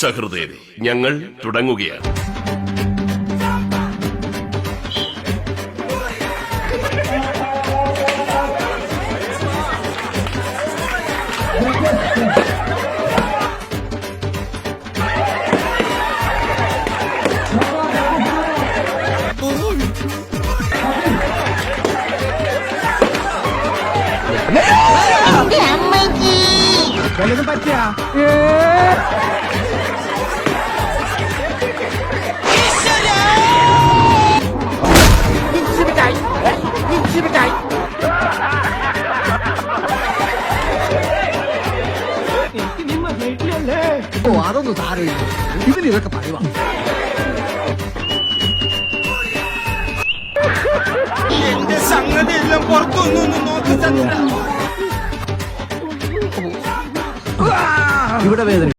സഹൃദയരെ ഞങ്ങൾ തുടങ്ങുകയാണ്. വല്ലതും പറ്റിയ? ഓ അതൊന്നും സാരമില്ല ഇതിന് ഇതൊക്കെ പറയുവാ എന്റെ സംഗതി എല്ലാം പുറത്തൊന്നും നോക്കി ചന്ദ്ര ഇവിടെ വേദന